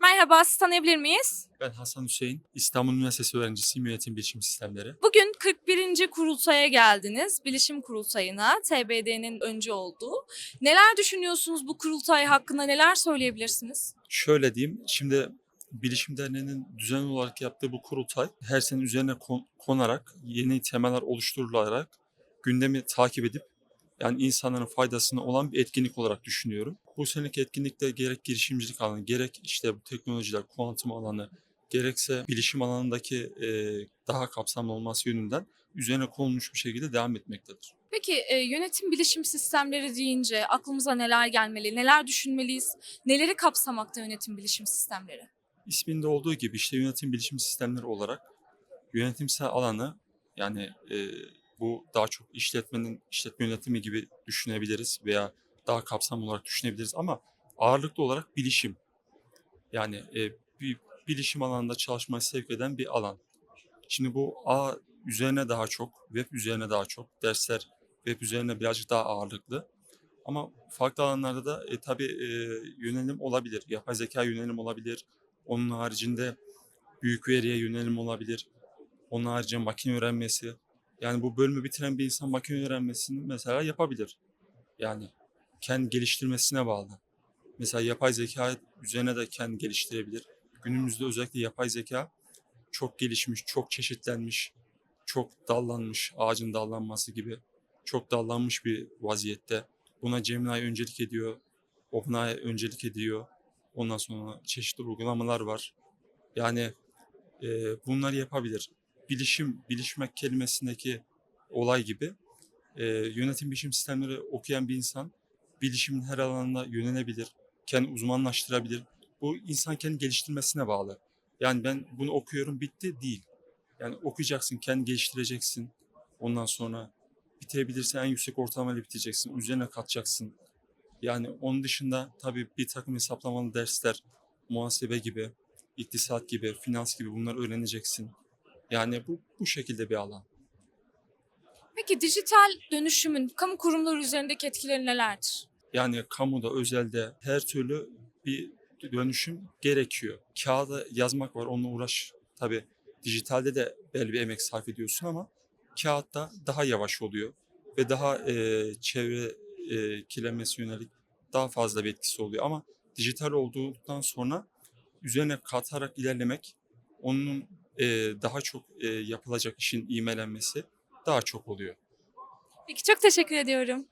Merhaba, sizi tanıyabilir miyiz? Ben Hasan Hüseyin, İstanbul Üniversitesi öğrencisiyim Yönetim Bilişim Sistemleri. Bugün 41. kurultaya geldiniz. Bilişim kurultayına, TBD'nin önce olduğu. Neler düşünüyorsunuz bu kurultay hakkında, neler söyleyebilirsiniz? Şöyle diyeyim, şimdi Bilişim Derneği'nin düzenli olarak yaptığı bu kurultay her sene üzerine kon- konarak, yeni temeller oluşturularak gündemi takip edip yani insanların faydasına olan bir etkinlik olarak düşünüyorum. Bu seneki etkinlikte gerek girişimcilik alanı, gerek işte bu teknolojiler, kuantum alanı, gerekse bilişim alanındaki e, daha kapsamlı olması yönünden üzerine konulmuş bir şekilde devam etmektedir. Peki e, yönetim bilişim sistemleri deyince aklımıza neler gelmeli, neler düşünmeliyiz, neleri kapsamakta yönetim bilişim sistemleri? İsminde olduğu gibi işte yönetim bilişim sistemleri olarak yönetimsel alanı yani e, bu daha çok işletmenin işletme yönetimi gibi düşünebiliriz veya daha kapsamlı olarak düşünebiliriz ama ağırlıklı olarak bilişim. Yani e, bir bilişim alanında çalışmayı sevk eden bir alan. Şimdi bu A üzerine daha çok, web üzerine daha çok, dersler web üzerine birazcık daha ağırlıklı. Ama farklı alanlarda da e, tabii e, yönelim olabilir. Yapay zeka yönelim olabilir. Onun haricinde büyük veriye yönelim olabilir. Onun haricinde makine öğrenmesi. Yani bu bölümü bitiren bir insan makine öğrenmesini mesela yapabilir. Yani kendi geliştirmesine bağlı. Mesela yapay zeka üzerine de kendi geliştirebilir. Günümüzde özellikle yapay zeka çok gelişmiş, çok çeşitlenmiş, çok dallanmış, ağacın dallanması gibi çok dallanmış bir vaziyette. Buna Gemini öncelik ediyor, OpenAI öncelik ediyor. Ondan sonra çeşitli uygulamalar var. Yani e, bunları yapabilir. Bilişim, bilişmek kelimesindeki olay gibi e, yönetim bilişim sistemleri okuyan bir insan bilişimin her alanına yönelebilir, kendi uzmanlaştırabilir. Bu insan kendi geliştirmesine bağlı. Yani ben bunu okuyorum bitti değil. Yani okuyacaksın, kendi geliştireceksin. Ondan sonra bitirebilirsen en yüksek ortalamayla bitireceksin. Üzerine katacaksın. Yani onun dışında tabii bir takım hesaplamalı dersler, muhasebe gibi, iktisat gibi, finans gibi bunları öğreneceksin. Yani bu bu şekilde bir alan. Peki dijital dönüşümün kamu kurumları üzerindeki etkileri nelerdir? Yani kamuda, özelde her türlü bir dönüşüm gerekiyor. Kağıda yazmak var, onunla uğraş. Tabii dijitalde de belli bir emek sarf ediyorsun ama kağıtta daha yavaş oluyor ve daha e, çevre e, kirlenmesi yönelik daha fazla bir etkisi oluyor. Ama dijital olduktan sonra üzerine katarak ilerlemek, onun e, daha çok e, yapılacak işin imelenmesi daha çok oluyor. Peki çok teşekkür ediyorum.